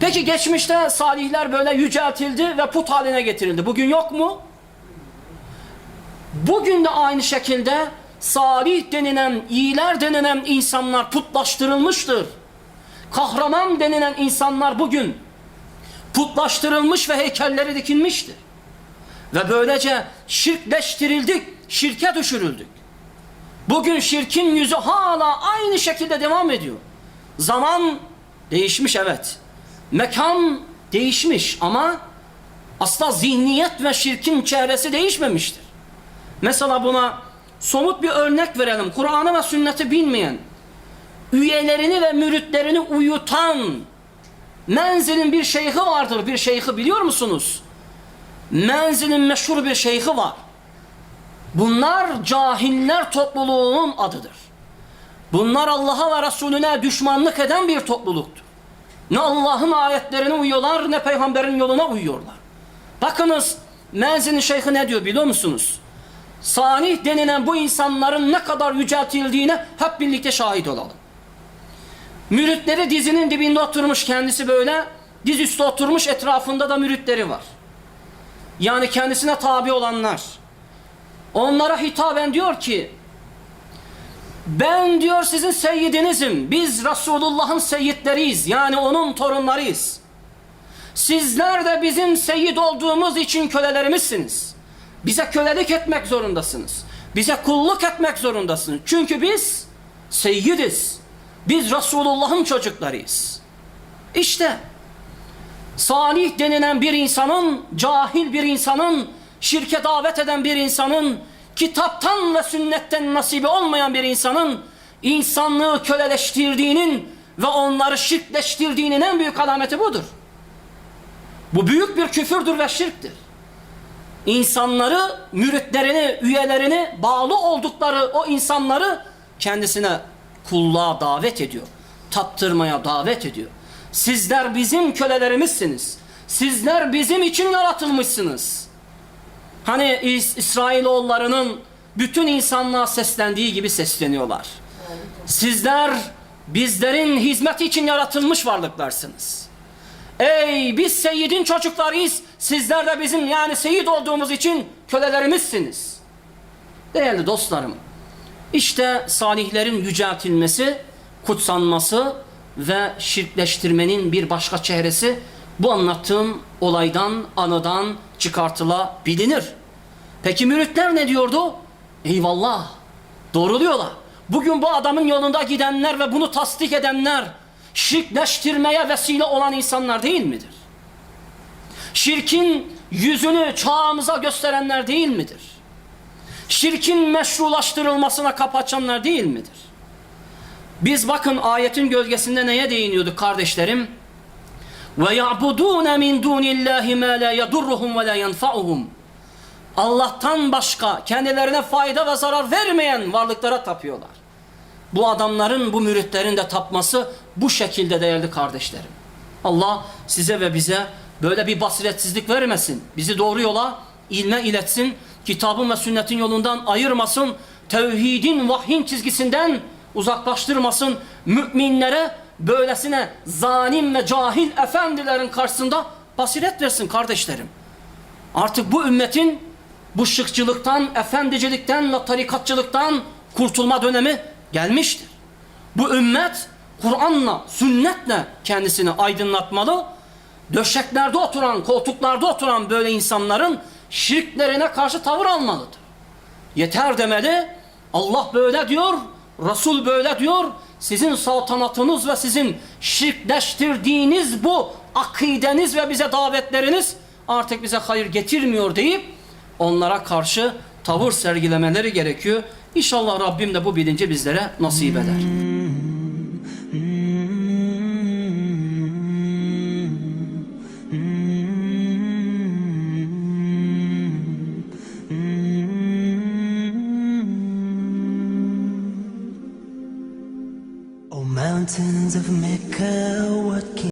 Peki geçmişte salihler böyle yüceltildi ve put haline getirildi. Bugün yok mu? Bugün de aynı şekilde salih denilen, iyiler denilen insanlar putlaştırılmıştır. Kahraman denilen insanlar bugün putlaştırılmış ve heykelleri dikilmiştir. Ve böylece şirkleştirildik, şirke düşürüldük. Bugün şirkin yüzü hala aynı şekilde devam ediyor. Zaman değişmiş evet. Mekan değişmiş ama asla zihniyet ve şirkin çehresi değişmemiştir. Mesela buna somut bir örnek verelim. Kur'an'ı ve sünneti bilmeyen, üyelerini ve müritlerini uyutan menzilin bir şeyhi vardır. Bir şeyhi biliyor musunuz? Menzilin meşhur bir şeyhi var. Bunlar cahiller topluluğunun adıdır. Bunlar Allah'a ve Resulüne düşmanlık eden bir topluluktur. Ne Allah'ın ayetlerine uyuyorlar ne peygamberin yoluna uyuyorlar. Bakınız Menzil'in şeyhi ne diyor biliyor musunuz? Salih denilen bu insanların ne kadar yüceltildiğine hep birlikte şahit olalım. Müritleri dizinin dibinde oturmuş kendisi böyle diz üstü oturmuş etrafında da müritleri var. Yani kendisine tabi olanlar. Onlara hitaben diyor ki ben diyor sizin seyyidinizim. Biz Resulullah'ın seyyidleriyiz. Yani onun torunlarıyız. Sizler de bizim seyyid olduğumuz için kölelerimizsiniz. Bize kölelik etmek zorundasınız. Bize kulluk etmek zorundasınız. Çünkü biz seyyidiz. Biz Resulullah'ın çocuklarıyız. İşte salih denilen bir insanın, cahil bir insanın, şirke davet eden bir insanın, kitaptan ve sünnetten nasibi olmayan bir insanın insanlığı köleleştirdiğinin ve onları şirkleştirdiğinin en büyük alameti budur. Bu büyük bir küfürdür ve şirktir. İnsanları, müritlerini, üyelerini, bağlı oldukları o insanları kendisine kulluğa davet ediyor. Taptırmaya davet ediyor. Sizler bizim kölelerimizsiniz. Sizler bizim için yaratılmışsınız. Hani İs- İsrailoğullarının bütün insanlığa seslendiği gibi sesleniyorlar. Sizler bizlerin hizmeti için yaratılmış varlıklarsınız. Ey biz Seyyid'in çocuklarıyız. Sizler de bizim yani Seyyid olduğumuz için kölelerimizsiniz. Değerli dostlarım, işte salihlerin yüceltilmesi, kutsanması ve şirkleştirmenin bir başka çehresi bu anlattığım olaydan, anıdan çıkartılabilir. Peki müritler ne diyordu? Eyvallah, doğruluyorlar. Bugün bu adamın yolunda gidenler ve bunu tasdik edenler şirkleştirmeye vesile olan insanlar değil midir? Şirkin yüzünü çağımıza gösterenler değil midir? Şirkin meşrulaştırılmasına kapı açanlar değil midir? Biz bakın ayetin gölgesinde neye değiniyorduk kardeşlerim? Ve ya'budun min dunillahi ma la yadurruhum ve la yenfa'uhum. Allah'tan başka kendilerine fayda ve zarar vermeyen varlıklara tapıyorlar. Bu adamların, bu müritlerin de tapması bu şekilde değerli kardeşlerim. Allah size ve bize böyle bir basiretsizlik vermesin. Bizi doğru yola, ilme iletsin. Kitabın ve sünnetin yolundan ayırmasın. Tevhidin, vahyin çizgisinden uzaklaştırmasın. Müminlere böylesine zalim ve cahil efendilerin karşısında basiret versin kardeşlerim. Artık bu ümmetin bu şıkçılıktan, efendicilikten ve tarikatçılıktan kurtulma dönemi gelmiştir. Bu ümmet Kur'an'la, sünnetle kendisini aydınlatmalı. Döşeklerde oturan, koltuklarda oturan böyle insanların şirklerine karşı tavır almalıdır. Yeter demeli. Allah böyle diyor, Resul böyle diyor. Sizin saltanatınız ve sizin şirkleştirdiğiniz bu akideniz ve bize davetleriniz artık bize hayır getirmiyor deyip onlara karşı tavır sergilemeleri gerekiyor. İnşallah Rabbim de bu bilinci bizlere nasip eder. Mountains of Mecca, what can